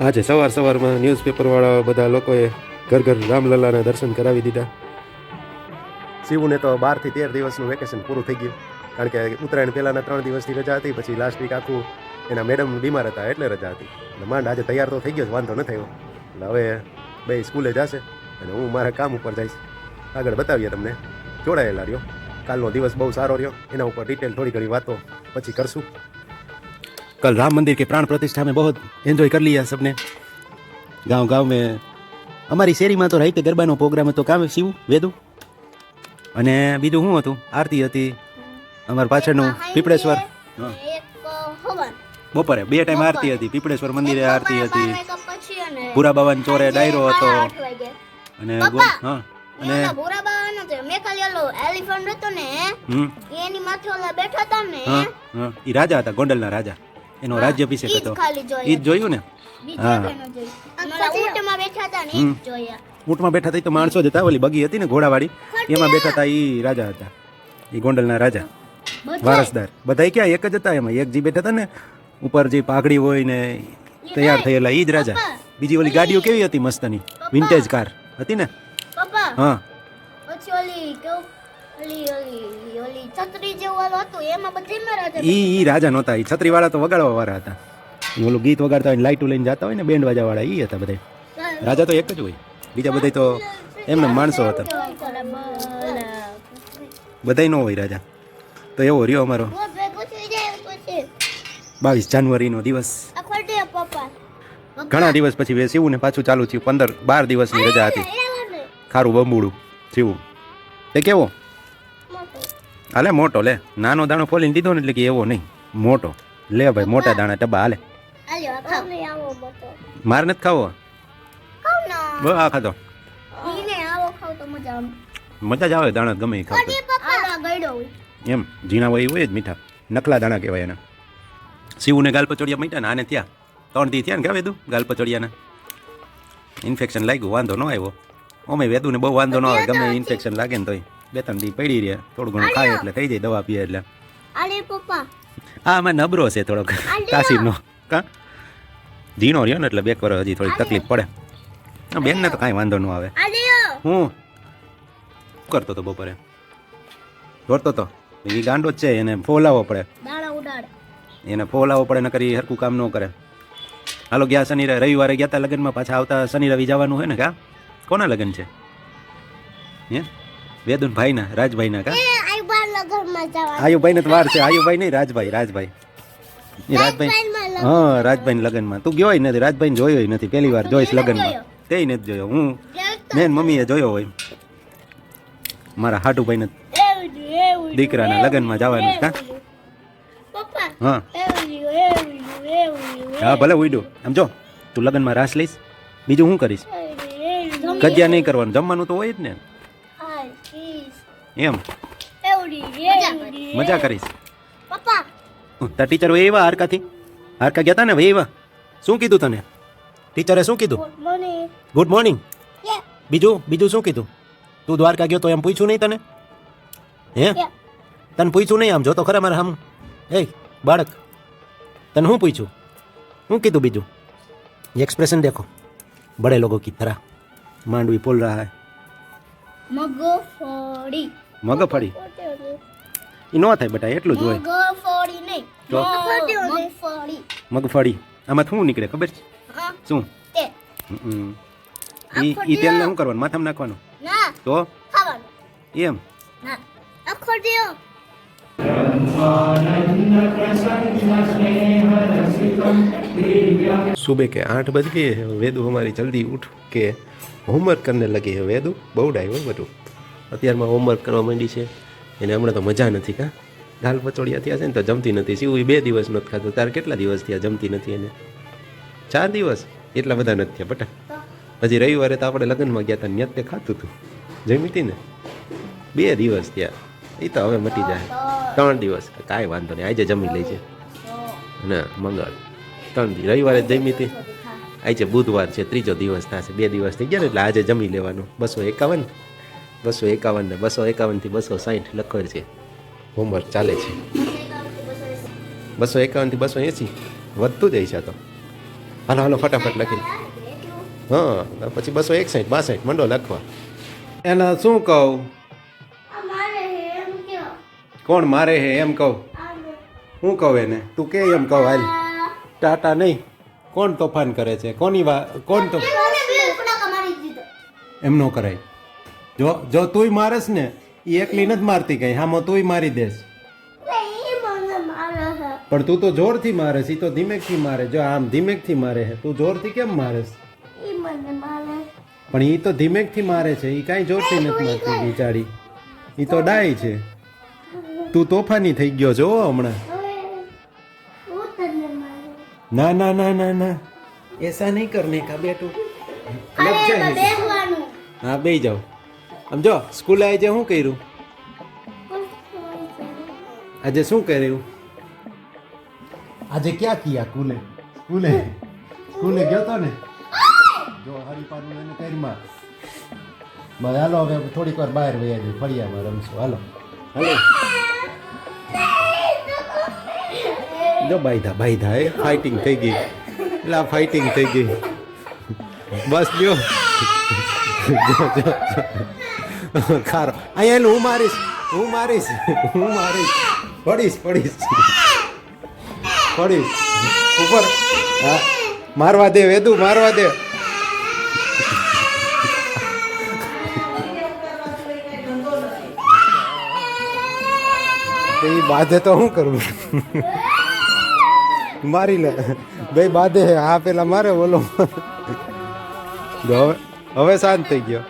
આજે સવાર સવારમાં ન્યૂઝપેપરવાળા બધા લોકોએ ઘર ઘર રામલલ્લાના દર્શન કરાવી દીધા. શિવને તો બારથી તેર દિવસનું વેકેશન પૂરું થઈ ગયું, કારણ કે ઉત્તરાયણ પહેલાંના ત્રણ દિવસની રજા હતી, પછી લાસ્ટ વીક આખું એના મેડમ બીમાર હતા એટલે રજા હતી. એટલે માંડ આજે તૈયાર તો થઈ ગયો વાંધો ન થયો. એટલે હવે બે સ્કૂલે જશે અને હું મારા કામ ઉપર જઈશ. આગળ બતાવીએ તમને. જોડાયેલા રહ્યો. કાલનો દિવસ બહુ સારો રહ્યો. એના ઉપર ડિટેલ થોડી ઘણી વાતો પછી કરશું. कल राम मंदिर के प्राण प्रतिष्ठा में बहुत एंजॉय कर लिया सबने गांव गांव में અમારી શેરીમાં તો રાઈતે ગરબાનો પ્રોગ્રામ હતો કામ શિવ વેદુ અને બીજું શું હતું આરતી હતી અમારા પાછળનું પીપળેશ્વર હા. એક હવન બપોરે બે ટાઈમ આરતી હતી પીપળેશ્વર મંદિરે આરતી હતી makeup પછી અને ભૂરા બાબાનો ચોરે ડાયરો હતો સાડા આઠ વાગે. અને પપ્પા! ગો- હા અને એના ભૂરા બાવાનો તો મેં ખાલી ઓલો elephant હતો ને હમ એની માથે ઓલા બેઠા હતા ને હા હા એ રાજા હતા ગોંડલના રાજા એનો રાજ્યાભિષેક ઈ હતો. એ જ જોયું ને? હા. ઊંટમાં બેઠા હતા હમ. ઊંટમાં બેઠા હતા તો માણસો જ હતા ઓલી બગી હતી ને ઘોડાવાળી. એમાં બેઠા હતા એ રાજા હતા. એ ગોંડલના રાજા. વારસદાર. બધાય ક્યાં? એક જ હતા એમાં. એક જે બેઠા હતા ને ઉપર જે પાઘડી હોય ને તૈયાર થયેલા એ જ રાજા. બીજી ઓલી ગાડીઓ કેવી હતી મસ્તની? વિન્ટેજ કાર હતી ને? હા. પછી ઓલી બધી ઈ રાજા નહોતા ઈ છત્રી વાળા તો વગાડવા વાળા હતા ઓલું ગીત વગાડતા હોય લાઈટો લઈને જતા હોય ને બેન્ડ વાજા વાળા ઈ હતા બધા. રાજા તો એક જ હોય. બીજા બધા તો એમને માણસો હતા. બધાય ન હોય રાજા. તો એવો રહ્યો અમારો બાવીસ જાન્યુઆરીનો દિવસ. ઘણા દિવસ પછી શિવું શિવને પાછું ચાલુ થયું. પંદર બાર દિવસની રજા હતી. ખારું બંબુડું શિવું તે કેવો? હાલે મોટો લે. નાનો દાણો ફોલીને દીધો ને એટલે કે એવો નહીં. મોટો. લે ભાઈ મોટા દાણા ટબા હાલે. માર નથી ખાવો? બસ આ ખાધો. મજા જ આવે દાણા ગમે એ ખાતો એમ ઝીણા હોય એ હોય જ મીઠા. નકલા દાણા કહેવાય એના. શિવને ગાલ પચોડિયા મીઠા ને આને ત્યાં ત્રણ દી થયા ને ગાવે તું ગાલ પચોડિયાના ઇન્ફેક્શન લાગ્યું વાંધો ન આવ્યો. ઓમે વેદુને બહુ વાંધો ન આવે ગમે ઇન્ફેક્શન લાગે ને તોય. બે ત્રણ દી પડી રહે. થોડું ઘણું ખાય એટલે થઈ જાય દવા પીએ એટલે. પપ્પા. આ આમાં નબરો છે થોડોક. તાસીરનો કા? ધીણો રહ્યો ને એટલે બે કરો હજી થોડી તકલીફ પડે. બેનને તો કાંઈ વાંધો ન આવે. હું? કરતો તો બપોરે? દોડતો તો. એ ગાંડો જ છે એને ફોલાવો પડે. એને ફોલાવો પડે ને કરી હરખું કામ ન કરે. હાલો ગયા શનિ રવિ- રવિવારે ગયા તા લગ્નમાં પાછા આવતા શનિ રવિ જવાનું હોય ને કા? કોના લગ્ન છે? હે? વેદુન ભાઈના રાજભાઈના કા? આયુભાઈને તો વાર છે. આયુભાઈ નહીં રાજભાઈ રાજભાઈ. એ રાજભાઈ હા રાજભાઈ લગ્નમાં. તું ગયો નથી રાજભાઈ જોયો નથી પહેલી વાર જોઈશ લગ્નમાં. તે નથી જોયો. હું? મેન મમ્મીએ જોયો હોય. મારા હાટુભાઈ ને દીકરાના લગ્નમાં જવાનું કા? હા? હા ભલે ઉડ્યું. આમ જો તું લગ્નમાં રાસ લઈશ. બીજું શું કરીશ? કજિયા નહીં કરવાનું. જમવાનું તો હોય જ ને. એમ? મજા કરીશ. પપ્પા. તાર ટીચર વહી એવા હારકાથી? હારકા ગયા હતા ને ભાઈ એવા? શું કીધું તને? ટીચરે શું કીધું? ગુડ મોર્નિંગ બીજું બીજું શું કીધું? તું દ્વારકા ગયો તો એમ પૂછ્યું નહીં તને? હે? તને પૂછ્યું નહીં આમ? જોતો ખરા મારા આમ એ બાળક તને હું પૂછ્યું? શું કીધું બીજું? એક્સપ્રેશન દેખો. બડે લોકો કી તરા માંડવી પોલ રહા હે. મગફળી. મગફળી એ ન થાય બેટા એટલું જ હોય મગફળી નહીં તો? મગફળી મગફળી આમાં શું નીકળે ખબર છે હા શું તે હમ. ઈ ઈ તેલને શું કરવાનું માથામાં નાખવાનું ના તો ખાવાનું એમ ના આખો દિયો सुबह के आठ बज गए हैं वेदू हमारी जल्दी उठ के હોમવર્ક કરને લગી છે વેદુ બહુ ડાય હોય બધું અત્યારમાં હોમવર્ક કરવા માંડી છે. એને હમણાં તો મજા નથી કા? દાલ પચોડિયા થયા છે ને તો જમતી નથી. સીવું બે દિવસ નથી ખાતું તારે કેટલા દિવસ થયા જમતી નથી એને? ચાર દિવસ? એટલા બધા નથી થયા બટા. હજી રવિવારે તો આપણે લગ્નમાં ગયા હતા ત્યાં તે ખાતું હતું જમી હતી ને? બે દિવસ થયા. એ તો હવે મટી જાય. ત્રણ દિવસ. કાંઈ વાંધો નહીં. આજે જમી છે ના મંગળ. ત્રણ દિવસ રવિવારે જમી હતી આજે બુધવાર છે. ત્રીજો દિવસ થશે. બે દિવસ થઈ ગયા ને એટલે આજે જમી લેવાનું. બસો એકાવન? બસો એકાવન ને બસો એકાવનથી બસો સાઠ લખેલ છે. હોમવર્ક ચાલે છે. બસો એકાવનથી બસો એંસી? વધતું જાય છે તો. હાલો હાલો ફટાફટ લખી હા પછી બસો એકસાઠ બાસઠ મંડો લખવા. એને શું કહું? કોણ મારે હે એમ કહું? હું કહું એને? તું કે એમ કહું હાલ. ટાટા નહીં. કોણ તોફાન કરે છે? કોની વા કોણ તો એમ ન કરાય. જો જો તુંય મારસ ને એ એકલી નથી મારતી કઈ. હામાં તુંય મારી દેસ પણ તું તો જોરથી મારે છે તો ધીમેકથી મારે. જો આમ ધીમેકથી મારે છે, તું જોરથી કેમ મારે પણ એ તો ધીમેકથી મારે છે એ કાંઈ જોરથી નથી મારતી બિચારી. એ તો ડાય છે. તું તોફાની થઈ ગયો છો હમણાં. ના ના ના ના ના. એસા નહીં કરને કા બેટું હા બે જાઓ. આમ જો સ્કૂલે આજે શું કર્યું? આજે શું કર્યું? આજે ક્યાં કિયા? સ્કૂલે? સ્કૂલે? સ્કૂલે ગયો તો ને? જો હરિપાનું એને પેરમાં બસ હાલો હવે થોડીક વાર બહાર વયા જઈએ. ફળિયામાં રમશું. હાલો. હાલો. જો બાયધા બાયધા એ ફાઇટિંગ થઈ ગઈ. એટલે આ ફાઇટિંગ થઈ ગઈ. બસ લ્યો જો જો જો. ખારો. અહીંયા હું મારીશ હું મારીશ હું મારીશ. પડીશ પડીશ. પડીશ. ઉપર. મારવા દે, વેદુ, મારવા દે. એ બાધે તો શું કરવું મારી લે. ભાઈ બાધે હા પેલા મારે બોલો. હવે હવે શાંત થઈ ગયો.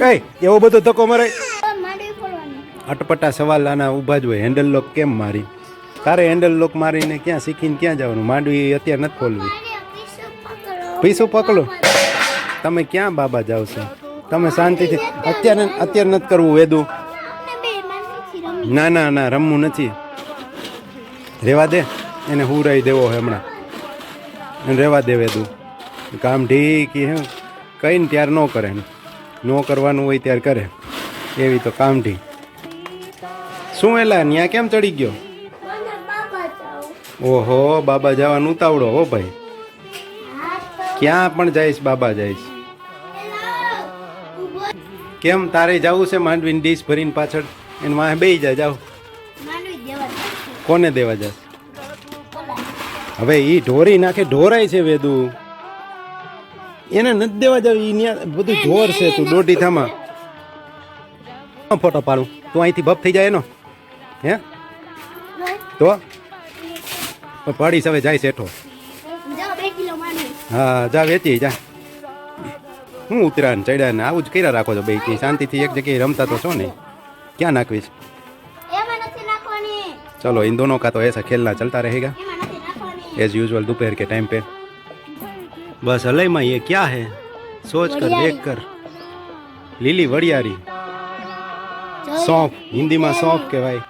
કઈ? એવો બધો ધક્કો મારે. અટપટા સવાલ આના ઊભા જ હોય. હેન્ડલ લોક કેમ મારી? તારે હેન્ડલ લોક મારીને ક્યાં શીખીને ક્યાં જવાનું? માંડવી અત્યારે નથી ખોલવી. પીસું પકડો. તમે ક્યાં બાબા જાવ છો? તમે શાંતિથી અત્યારે અત્યારે નથી કરવું વેદું. ના ના ના રમવું નથી. રેવા દે. એને હું રહી દેવો હમણાં. એને રેવા દે વેદું. કામ ઢીકી હે. કહીને ત્યાર ન કરે ન કરવાનું હોય ત્યારે કરે. એવી તો કામ ઢી શું એલા, ન્યા કેમ ચડી ગયો? ઓહો, બાબા જવાનું ઉતાવળો હો ભાઈ. ક્યાં પણ જઈશ, બાબા જઈશ. કેમ, તારે જવું છે માંડવીની ડીશ ભરીને પાછળ? એને વાંહે બે જા જાવ. કોને દેવા જશ? હવે એ ઢોરી નાખે, ઢોરાય છે વેદુ. એને નથી દેવા જાવ ઈ ન્યા બધું ઢોર છે તું દોઢી થામાં ફોટો પાડું તું અહીંથી બપ થઈ જાય એનો હે તો પણ પાડીશ હવે જાય શેઠો જાઓ બે કિલો માંડવી હા જા વેચી જા હું ઉતરાણ ચડ્યા ને આવું જ કર્યા રાખો છો બે કે શાંતિથી એક જગ્યાએ રમતા તો છો ને ક્યાં નાખવીશ એમાં નથી નાખવાની ચલો इन दोनों का तो ऐसा खेलना चलता रहेगा એમાં નથી નાખવાની एज यूजुअल दोपहर के टाइम पे बस अलय में ये क्या है सोच कर वड़ियारी। देख कर લીલી વડિયારી જોઈ સોંફ હિન્દીમાં સોંફ કહેવાય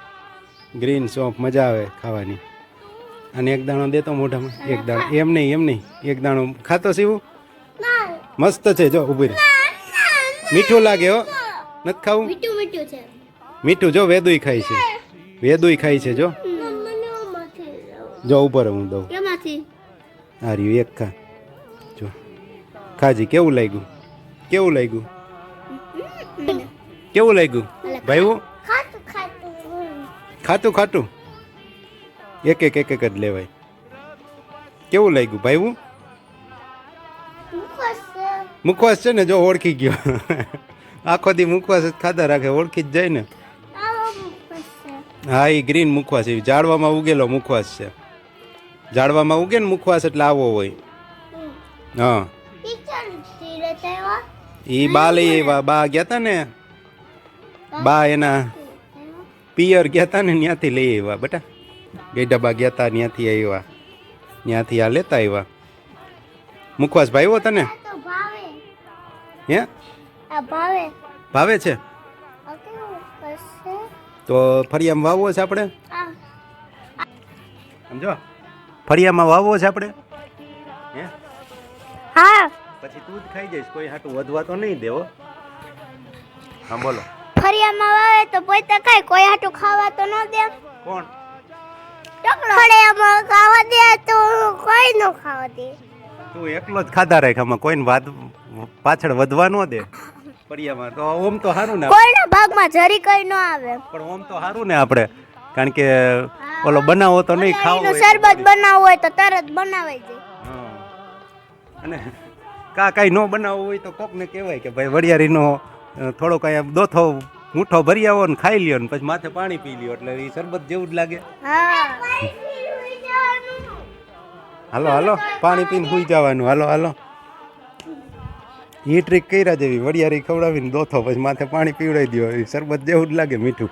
ગ્રીન સોંફ મજા આવે ખાવાની અને એક દાણો દેતો મોઢામાં એક દાણો એમ નહીં એમ નહીં એક દાણો ખાતો સીવું ના મસ્ત છે જો ઉભી રહે મીઠું લાગે હો નથી ખાવું મીઠું મીઠું છે મીઠું જો વેદુય ખાય છે વેદુય ખાય છે જો મને ઓમાંથી લાવો. જો ઉપર હું દઉં એમાંથી આ રહ્યું એક ખા જો ખાજી કેવું લાગ્યું? કેવું લાગ્યું? કેવું લાગ્યું? ભાઈ ખાતું ખાતું એક એક એક એક જ લેવાય. કેવું લાગ્યું ભાઈ મુખવાસ છે. મુખવાસ છે ને જો ઓળખી ગયો. આખો દી મુખવાસ જ ખાતા રાખે ઓળખી જ જાય ને. હા એ ગ્રીન મુખવાસ એ ઝાડવામાં ઉગેલો મુખવાસ છે. ઝાડવામાં ઉગે ને મુખવાસ એટલે આવો હોય. હા. એ બા લઈ આવ્યા બા ગયા તા ને? બા એના પિયર ગયા તા ને ત્યાંથી લઈ આવ્યા બેટા. ગેડાબા ગયા તા ત્યાંથી આવ્યા. ત્યાંથી આ લેતા આવ્યા. મુખવાસ ભાઈવો તને? હે? ભાવે. છે? તો ફરિયામાં વાવવો છે આપણે? સમજો? ફરિયામાં વાવવો છે આપણે? હે? હા. પછી તું જ ખાઈ જઈશ. કોઈ હાટું વધવા તો નહીં દેવો. હા બોલો. ફરિયામાં વાવે તો પોતે ખાય. કોઈ હાટું ખાવા તો ન દે. કોણ? ફળિયામાં ખાવા દે તો કોઈ ન ખાવા દે. તું એકલો જ ખાધા રાખ આમાં કોઈને વાત પાછળ વધવા ન દે. ફળિયામાં તો ઓમ તો સારું ને. કોઈના ભાગમાં જરી કઈ ન આવે. પણ ઓમ તો સારું ને આપણે. કારણ કે ઓલો બનાવો તો નહીં ખાવો શરબત બનાવવું હોય તો તરત બનાવાઈ જાય. હા. અને કા કાંઈ ન બનાવવું હોય તો કોકને કહેવાય કે ભાઈ વડિયારીનો અ, થોડો કાંઈ દોથો મૂઠો ભરી આવો ને ખાઈ લ્યો ને પછી માથે પાણી પી લ્યો એટલે એ શરબત જેવું જ લાગે. હાલો હાલો પાણી પીને સુઈ જવાનું. હાલો હાલો. એ ટ્રીક કર્યા જેવી વડિયારી ખવડાવીને દોથો પછી માથે પાણી પીવડાવી દો એ શરબત જેવું જ લાગે મીઠું.